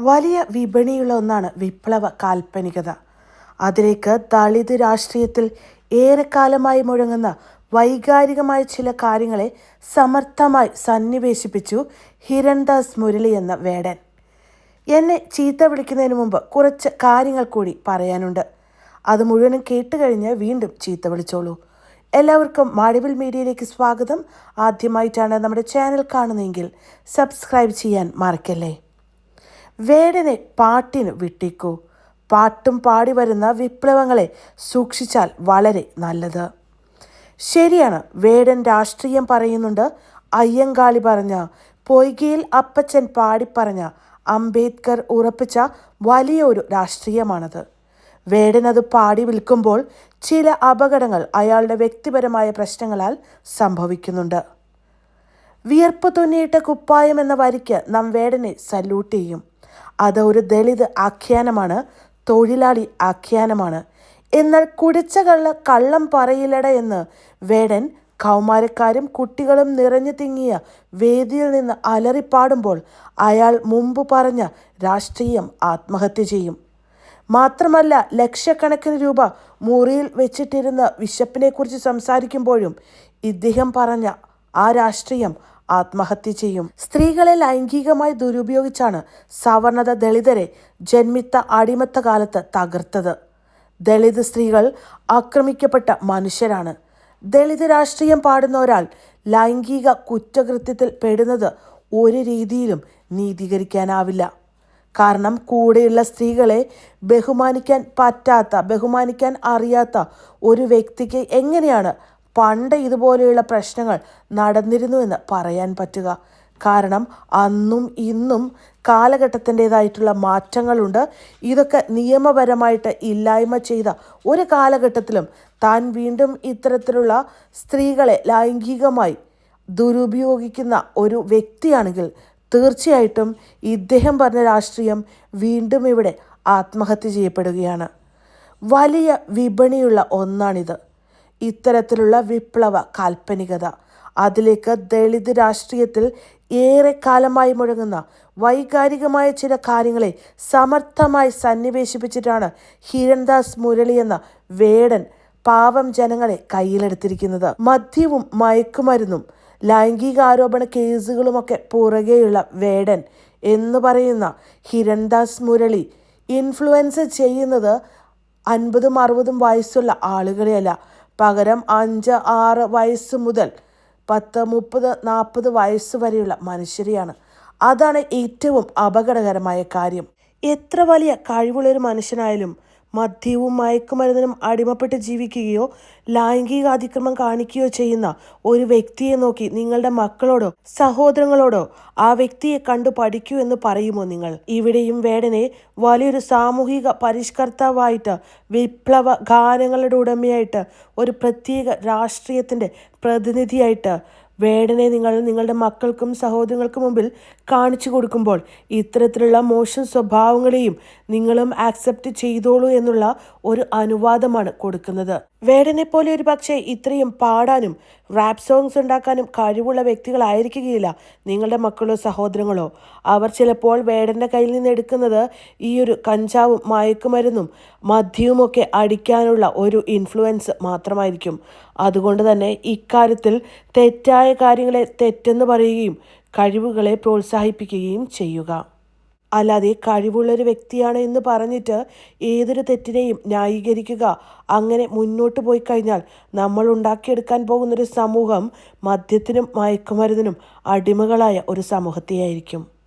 വലിയ വിപണിയുള്ള ഒന്നാണ് വിപ്ലവ കാൽപ്പനികത. അതിലേക്ക് ദളിത് രാഷ്ട്രീയത്തിൽ ഏറെക്കാലമായി മുഴങ്ങുന്ന വൈകാരികമായ ചില കാര്യങ്ങളെ സമർത്ഥമായി സന്നിവേശിപ്പിച്ചു ഹിരൺദാസ് മുരളി എന്ന വേടൻ. എന്നെ ചീത്ത വിളിക്കുന്നതിന് മുമ്പ് കുറച്ച് കാര്യങ്ങൾ കൂടി പറയാനുണ്ട്. അത് മുഴുവനും കേട്ടുകഴിഞ്ഞ് വീണ്ടും ചീത്ത വിളിച്ചോളൂ. എല്ലാവർക്കും മാടിവിൽ മീഡിയയിലേക്ക് സ്വാഗതം. ആദ്യമായിട്ടാണ് നമ്മുടെ ചാനൽ കാണുന്നതെങ്കിൽ സബ്സ്ക്രൈബ് ചെയ്യാൻ മറക്കല്ലേ? വേടനെ പാട്ടിന് വിട്ടിക്കൂ. പാട്ടും പാടി വരുന്ന വിപ്ലവങ്ങളെ സൂക്ഷിച്ചാൽ വളരെ നല്ലത്. ശരിയാണ് വേടൻ രാഷ്ട്രീയം പറയുന്നുണ്ട്. അയ്യങ്കാളി പറഞ്ഞ പൊയ്കയിൽ അപ്പച്ചൻ പാടിപ്പറഞ്ഞ അംബേദ്കർ ഉറപ്പിച്ച വലിയൊരു രാഷ്ട്രീയമാണത്. വേടൻ അത് പാടി വിൽക്കുമ്പോൾ ചില അപകടങ്ങൾ അയാളുടെ വ്യക്തിപരമായ പ്രശ്നങ്ങളാൽ സംഭവിക്കുന്നുണ്ട്. വിയർപ്പ് തുന്നിയിട്ട കുപ്പായം എന്ന വരിക്ക് നാം വേടനെ സല്യൂട്ട് ചെയ്യും. അത് ഒരു ദളിത് ആഖ്യാനമാണ് തൊഴിലാളി ആഖ്യാനമാണ്. എന്നാൽ കുടിച്ച കള്ള കള്ളം പറയില്ലട എന്ന് വേടൻ കൗമാരക്കാരും കുട്ടികളും നിറഞ്ഞു തിങ്ങിയ വേദിയിൽ നിന്ന് അലറിപ്പാടുമ്പോൾ അയാൾ മുമ്പ് പറഞ്ഞ രാഷ്ട്രീയം ആത്മഹത്യ ചെയ്യും. മാത്രമല്ല ലക്ഷക്കണക്കിന് രൂപ മുറിയിൽ വെച്ചിട്ടിരുന്ന വിശപ്പിനെക്കുറിച്ച് സംസാരിക്കുമ്പോഴും ഇദ്ദേഹം പറഞ്ഞ ആ രാഷ്ട്രീയം ആത്മഹത്യ ചെയ്യും. സ്ത്രീകളെ ലൈംഗികമായി ദുരുപയോഗിച്ചാണ് സവർണത ദളിതരെ ജന്മിത്ത അടിമത്ത കാലത്ത് തകർത്തത്. ദളിത് സ്ത്രീകൾ ആക്രമിക്കപ്പെട്ട മനുഷ്യരാണ്. ദളിത് രാഷ്ട്രീയം പാടുന്ന ഒരാൾ ലൈംഗിക കുറ്റകൃത്യത്തിൽ പെടുന്നത് ഒരു രീതിയിലും നീതീകരിക്കാനാവില്ല. കാരണം കൂടെയുള്ള സ്ത്രീകളെ ബഹുമാനിക്കാൻ പറ്റാത്ത ബഹുമാനിക്കാൻ അറിയാത്ത ഒരു വ്യക്തിക്ക് എങ്ങനെയാണ് പണ്ട് ഇതുപോലെയുള്ള പ്രശ്നങ്ങൾ നടന്നിരുന്നുവെന്ന് പറയാൻ പറ്റുക. കാരണം അന്നും ഇന്നും കാലഘട്ടത്തിന്റെതായിട്ടുള്ള മാറ്റങ്ങളുണ്ട്. ഇതൊക്കെ നിയമപരമായിട്ട് ഇല്ലായ്മ ചെയ്ത ഒരു കാലഘട്ടത്തിലും താൻ വീണ്ടും ഇത്തരത്തിലുള്ള സ്ത്രീകളെ ലൈംഗികമായി ദുരുപയോഗിക്കുന്ന ഒരു വ്യക്തിയാണെങ്കിൽ തീർച്ചയായിട്ടും ഇദ്ദേഹം പറഞ്ഞ രാഷ്ട്രീയം വീണ്ടും ഇവിടെ ആത്മഹത്യ ചെയ്യപ്പെടുകയാണ്. വലിയ വിപണിയുള്ള ഒന്നാണിത്. ഇത്തരത്തിലുള്ള വിപ്ലവ കാൽപ്പനികത. അതിലേക്ക് ദളിത് രാഷ്ട്രീയത്തിൽ ഏറെക്കാലമായി മുഴങ്ങുന്ന വൈകാരികമായ ചില കാര്യങ്ങളെ സമർത്ഥമായി സന്നിവേശിപ്പിച്ചിട്ടാണ് ഹിരൺദാസ് മുരളി എന്ന വേടൻ പാവം ജനങ്ങളെ കയ്യിലെടുത്തിരിക്കുന്നത്. മദ്യവും മയക്കുമരുന്നും ലൈംഗികാരോപണ കേസുകളുമൊക്കെ പുറകെയുള്ള വേടൻ എന്ന് പറയുന്ന ഹിരൺദാസ് മുരളി ഇൻഫ്ലുവൻസ് ചെയ്യുന്നത് അൻപതും അറുപതും വയസ്സുള്ള ആളുകളെയല്ല പകരം അഞ്ച് ആറ് വയസ്സ് മുതൽ പത്ത് മുപ്പത് നാൽപ്പത് വയസ്സ് വരെയുള്ള മനുഷ്യരെയാണ്. അതാണ് ഏറ്റവും അപകടകരമായ കാര്യം. എത്ര വലിയ കഴിവുള്ളൊരു മനുഷ്യനായാലും മദ്യവും മയക്കുമരുന്നിനും അടിമപ്പെട്ട് ജീവിക്കുകയോ ലൈംഗിക അതിക്രമം കാണിക്കുകയോ ചെയ്യുന്ന ഒരു വ്യക്തിയെ നോക്കി നിങ്ങളുടെ മക്കളോടോ സഹോദരങ്ങളോടോ ആ വ്യക്തിയെ കണ്ടു പഠിക്കൂ എന്ന് പറയുമോ നിങ്ങൾ? ഇവിടെയും വേടനെ വലിയൊരു സാമൂഹിക പരിഷ്കർത്താവായിട്ട് വിപ്ലവ ഗാനങ്ങളുടെ ഉടമയായിട്ട് ഒരു പ്രത്യേക രാഷ്ട്രീയത്തിന്റെ പ്രതിനിധിയായിട്ട് വേടനെ നിങ്ങൾ നിങ്ങളുടെ മക്കൾക്കും സഹോദരങ്ങൾക്കും മുമ്പിൽ കാണിച്ചു കൊടുക്കുമ്പോൾ ഇത്തരത്തിലുള്ള മോശം സ്വഭാവങ്ങളെയും നിങ്ങളും ആക്സെപ്റ്റ് ചെയ്തോളൂ എന്നുള്ള ഒരു അനുവാദമാണ് കൊടുക്കുന്നത്. വേടനെ പോലെ ഒരു പക്ഷേ ഇത്രയും പാടാനും റാപ്പ് സോങ്സ് ഉണ്ടാക്കാനും കഴിവുള്ള വ്യക്തികളായിരിക്കുകയില്ല നിങ്ങളുടെ മക്കളോ സഹോദരങ്ങളോ. അവർ ചിലപ്പോൾ വേടന്റെ കയ്യിൽ നിന്ന് എടുക്കുന്നത് ഈ ഒരു കഞ്ചാവും മയക്കുമരുന്നും മദ്യവുമൊക്കെ അടിക്കാനുള്ള ഒരു ഇൻഫ്ലുവൻസ് മാത്രമായിരിക്കും. അതുകൊണ്ട് തന്നെ ഇക്കാര്യത്തിൽ തെറ്റായ കാര്യങ്ങളെ തെറ്റെന്ന് പറയുകയും കഴിവുകളെ പ്രോത്സാഹിപ്പിക്കുകയും ചെയ്യുക. അല്ലാതെ കഴിവുള്ളൊരു വ്യക്തിയാണ് എന്ന് പറഞ്ഞിട്ട് ഏതൊരു തെറ്റിനെയും ന്യായീകരിക്കുക അങ്ങനെ മുന്നോട്ട് പോയി കഴിഞ്ഞാൽ നമ്മൾ ഉണ്ടാക്കിയെടുക്കാൻ പോകുന്നൊരു സമൂഹം മദ്യത്തിനും മയക്കുമരുന്നിനും അടിമകളായ ഒരു സമൂഹത്തെയായിരിക്കും.